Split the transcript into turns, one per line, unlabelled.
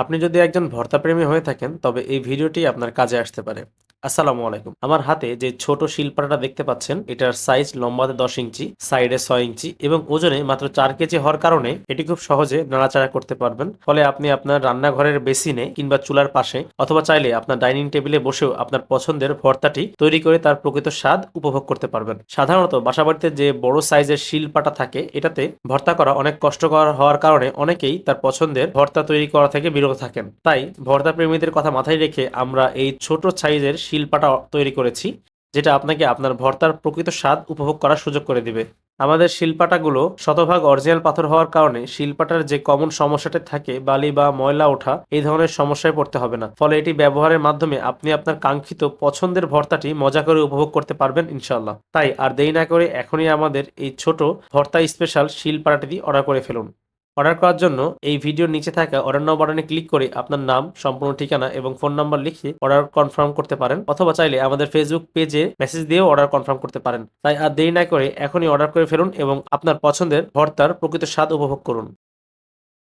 আপনি যদি একজন ভর্তাপ্রেমী হয়ে থাকেন তবে এই ভিডিওটি আপনার কাজে আসতে পারে। আসসালামু আলাইকুম। আমার হাতে যে ছোট শিলপাটাটা দেখতে পাচ্ছেন, এটার সাইজ লম্বাতে দশ ইঞ্চি সাইডে ছয় ইঞ্চি এবং ওজনে মাত্র চার কেজি হওয়ার কারণে এটি খুব সহজে নাড়াচাড়া করতে পারবেন। ফলে আপনি আপনার রান্নাঘরের বেসিনে কিংবা চুলার পাশে অথবা চাইলে আপনার ডাইনিং টেবিলে বসেও আপনার পছন্দের ভর্তাটি তৈরি করে তার প্রকৃত স্বাদ উপভোগ করতে পারবেন। সাধারণত বাসাবাড়িতে যে বড় সাইজের শিলপাটা থাকে, এটাতে ভর্তা করা অনেক কষ্টকর হওয়ার কারণে অনেকেই তার পছন্দের ভর্তা তৈরি করা থেকে বিরত থাকেন। তাই ভর্তা প্রেমীদের কথা মাথায় রেখে আমরা এই ছোট সাইজের শিলপাটা তৈরি করেছি, যেটা আপনাকে আপনার ভর্তার প্রকৃত স্বাদ উপভোগ করার সুযোগ করে দিবে। আমাদের শিলপাটাগুলো শতভাগ অরিজিনাল পাথর হওয়ার কারণে শিলপাটার যে কমন সমস্যাটা থাকে, বালি বা ময়লা ওঠা, এই ধরনের সমস্যায় পড়তে হবে না। ফলে এটি ব্যবহারের মাধ্যমে আপনি আপনার কাঙ্ক্ষিত পছন্দের ভর্তাটি মজা করে উপভোগ করতে পারবেন ইনশাল্লাহ তাই আর দেরি না করে এখনই আমাদের এই ছোট ভর্তা স্পেশাল শিলপাটাটি অর্ডার করে ফেলুন। অর্ডার করার জন্য এই ভিডিওর নিচে থাকা অর্ডার নাও বাটনে ক্লিক করে আপনার নাম, সম্পূর্ণ ঠিকানা এবং ফোন নাম্বার লিখে অর্ডার কনফার্ম করতে পারেন অথবা চাইলে আমাদের ফেসবুক পেজে মেসেজ দিয়েও অর্ডার কনফার্ম করতে পারেন। তাই আর দেরি না করে এখনই অর্ডার করে ফেলুন এবং আপনার পছন্দের ভর্তার প্রকৃত স্বাদ উপভোগ করুন।